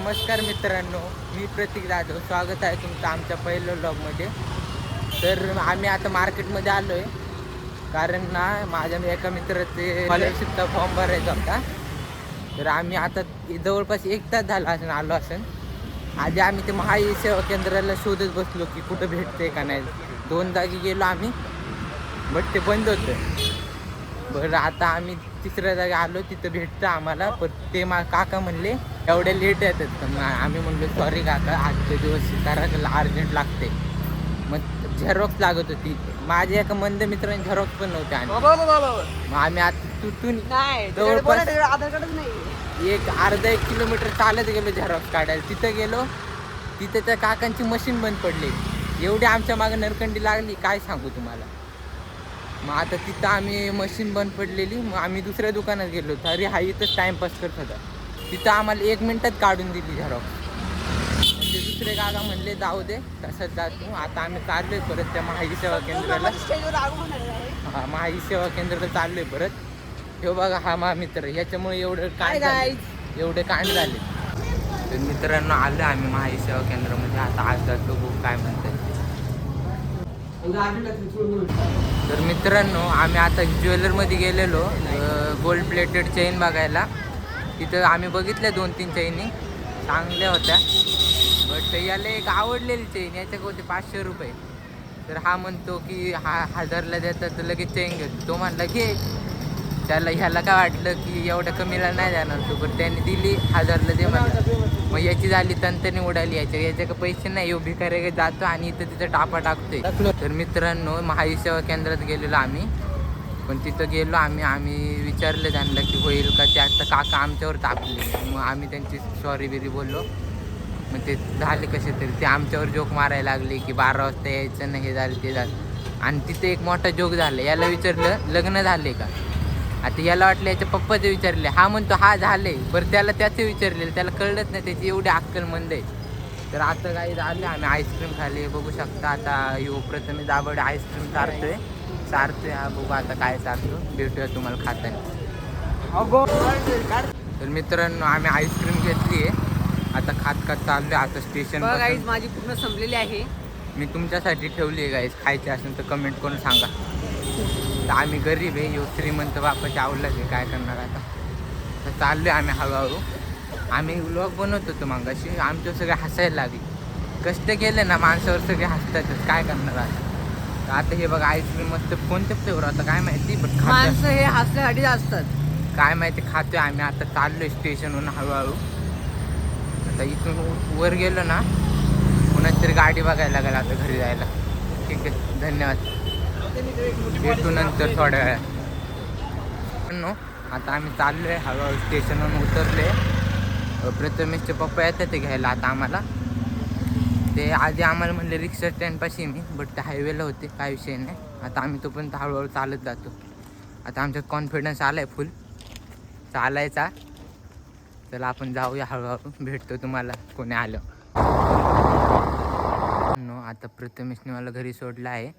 नमस्कार मित्रांनो मी प्रतीक जाधव. स्वागत आहे तुमचं आमच्या पहिल्या ब्लॉगमध्ये तर आम्ही आता मार्केटमध्ये आलो आहे कारण ना माझ्या एका मित्राचे स्कॉलरशिपचा फॉर्म भरायचा होता. तर आम्ही आता जवळपास एक तास झाला असेल आलो असेल. आधी आम्ही ते महाई सेवा केंद्राला शोधत बसलो की कुठं भेटते का नाही. दोन जागी गेलो आम्ही बट ते बंद होतं. बरं आता आम्ही तिसऱ्या जागी आलो तिथं भेटतं आम्हाला. पण ते मा काका म्हणले एवढे लेट येतात. आम्ही म्हणलो सॉरी काका आजचे दिवस कारण अर्जंट लागते. मग झेरॉक्स लागत होती. माझ्या एका मंद मित्राने झेरॉक्स पण नव्हते आणि आम्ही आता तुटून नाही जवळपास- एक अर्धा एक किलोमीटर चालत गेलो झेरॉक्स काढायला. तिथं गेलो तिथं त्या काकांची मशीन बंद पडली. एवढी आमच्या मागे नरकंडी लागली काय सांगू तुम्हाला? मग आता तिथं आम्ही मशीन बंद पडलेली. मग आम्ही दुसऱ्या दुकानात गेलो होतो. अरे हा इथंच टाइमपास करत होता. तिथं आम्हाला एक मिनिटात काढून दिली झेरॉक्स म्हणजे दुसरे काका म्हणले जाऊ दे तसंच जातो. आता आम्ही चाललोय परत त्या महाई सेवा केंद्राला. हा महाई सेवा केंद्राला चाललोय परत. हे बघा हा मा मित्र. ह्याच्यामुळे एवढं काय guys. एवढे कांड झाले. तर मित्रांनो आलो आम्ही महाई सेवा केंद्रामध्ये. आता आज जातो काय म्हणतात. तर मित्रांनो आम्ही आता ज्वेलरमध्ये गेलेलो गोल्ड प्लेटेड चेन बघायला. तिथं आम्ही बघितल्या दोन तीन चैनी चांगल्या होत्या. बट याला एक आवडलेली चेन याच्या होते पाचशे रुपये. तर हा म्हणतो की हा हजारला देतात तर लगेच चेन घेतो. तो म्हणला घे. त्याला ह्याला काय वाटलं की एवढ्या कमीला नाही जाणार तू पण त्याने दिली हजारला दे म्हणला. मग याची झाली तंतनी उडाली याच्या याच्या पैसे नाही येऊ भिकारी जातो आणि इथं तिथं टापा टाकतोय. तर मित्रांनो महायुसेवा सेवा केंद्रात गेलेलो आम्ही. पण तिथं गेलो आम्ही आम्ही विचारलं त्यांना की होईल का ते आता काका आमच्यावर तापले. मग आम्ही त्यांची सॉरी बिरी बोललो. मग ते झाले कसे तरी. ते आमच्यावर जोक मारायला लागले की बारा वाजता यायचं नाही हे झालं ते झालं. आणि तिथे एक मोठा जोक झाला. याला विचारलं लग्न झाले का? आता याला वाटलं याच्या पप्पाचे विचारले. हा म्हणतो हा झाले बरं त्याला त्याचे विचारले त्याला कळलंच नाही त्याची एवढी अक्कल मंद आहे. तर आता काही झालं आम्ही आईस्क्रीम खाल्ली. बघू शकता आता यो प्रथमे दाबड आईस्क्रीम चारतोय. चारतोय हा बघू आता काय चारतो भेटूया तुम्हाला खाताना. तर मित्रांनो आम्ही आईस्क्रीम घेतली आहे आता खात खात चाललोय. आता स्टेशन गाईज माझी पूर्ण संपलेली आहे. मी तुमच्यासाठी ठेवली आहे गाईस खायची असेल तर कमेंट करून सांगा. तर आम्ही गरीब आहे यो श्रीमंत बापाची आवडलाच आहे काय करणार आता? तर चाललोय आम्ही हळूहळू. आम्ही व्लॉग बनवत होतो मागाशी. आमच्यावर सगळे हसायला लागले. कष्ट केले ना माणसावर सगळे हसतातच काय करणार आता? आता हे बघा आईस्क्रीम मस्त कोणत्या फ्लेवर आता काय माहिती पण खातो माणसं हे हसण्यासाठी असतात काय माहिती खातोय आम्ही. आता चाललोय स्टेशनवरून हळूहळू. आता इथून वर गेलो ना पुन्हा तरी गाडी बघायला लागेल आता घरी जायला. ठीक आहे. धन्यवाद. भेटू नंतर थोड्या वेळात. नो आता आम्ही चाललोय हळूहळू स्टेशनवरून उतरले प्रथमेशचे पप्पा येतात ते घ्यायला आता आम्हाला. ते आधी आम्हाला म्हणले रिक्षा स्टँडपाशी मी बट ते हायवेला होते काय विषय नाही. आता आम्ही तोपर्यंत हळूहळू चालत जातो. आता आमच्यात कॉन्फिडन्स आलाय फुल चालायचा. चला आपण जाऊया हळूहळू. भेटतो तुम्हाला कोणी आलं. नो आता प्रथमेशने मला घरी सोडलं आहे.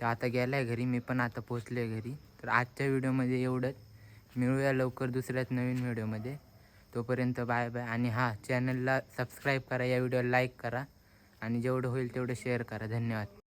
तर आता गेला आहे घरी मी पण आता पोचलो आहे घरी. तर आजच्या व्हिडिओमध्ये एवढंच. मिळूया लवकर दुसऱ्याच नवीन व्हिडिओमध्ये. तोपर्यंत बाय बाय. आणि हां चॅनलला सबस्क्राईब करा. या व्हिडिओला लाईक करा. आणि जेवढं होईल तेवढं शेअर करा. धन्यवाद.